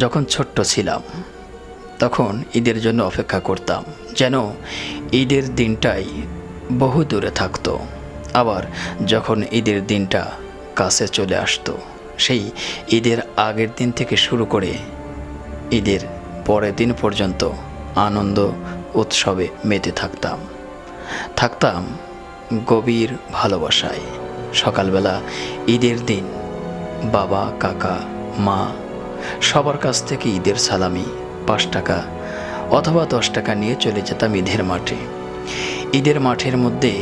যখন ছোট্ট ছিলাম, তখন ঈদের জন্য অপেক্ষা করতাম যেন ঈদের দিনটাই বহু দূরে থাকতো। আবার যখন ঈদের দিনটা কাছে চলে আসতো, সেই ঈদের আগের দিন থেকে শুরু করে ঈদের পরের দিন পর্যন্ত আনন্দ উৎসবে মেতে থাকতাম। থাকতাম গভীর ভালোবাসায়। সকালবেলা ঈদের দিন বাবা, কাকা, মা সবার কাছ থেকে ঈদের সালামি, পাঁচ টাকা অথবা দশ টাকা নিয়ে চলে যেতাম ঈদের মাঠে। ঈদের মাঠের মধ্যে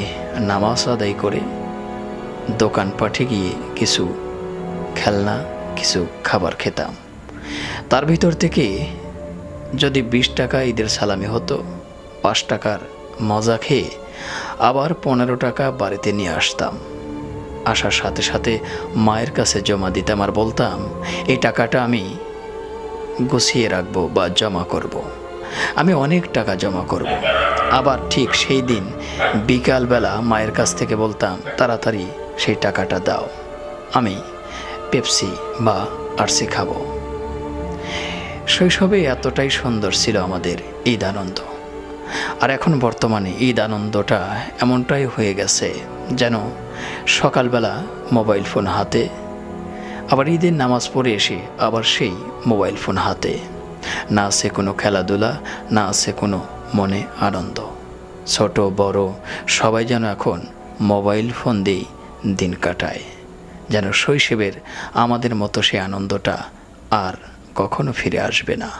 নামাজ আদায় করে দোকানপাঠে গিয়ে কিছু খেলনা, কিছু খাবার খেতাম। তার ভিতর থেকে যদি বিশ টাকা ঈদের সালামি হতো, পাঁচ টাকার মজা খেয়ে আবার পনেরো টাকা বাড়িতে নিয়ে আসতাম। আসার সাথে সাথে মায়ের কাছে জমা দিতাম আর বলতাম, এই টাকাটা আমি গুছিয়ে রাখব বা জমা করব। আমি অনেক টাকা জমা করব। আবার ঠিক সেই দিন বিকালবেলা মায়ের কাছ থেকে বলতাম, তাড়াতাড়ি সেই টাকাটা দাও, আমি পেপসি বা আরসি খাব শৈশবে এতটাই সুন্দর ছিল আমাদের ঈদ আনন্দ আর এখন বর্তমানে ঈদ আনন্দটা এমনটাই হয়ে গেছে যেন সকালবেলা মোবাইল ফোন হাতে, আবার ঈদের নামাজ পড়ে এসে আবার সেই মোবাইল ফোন হাতে। না আছে কোনো খেলাধুলা, না আছে কোনো মনে আনন্দ। ছোট, বড়, সবাই যেন এখন মোবাইল ফোন দিয়েই দিন কাটায়, যেন শৈশবের আমাদের মতো সে আনন্দটা আর কখনো ফিরে আসবে না।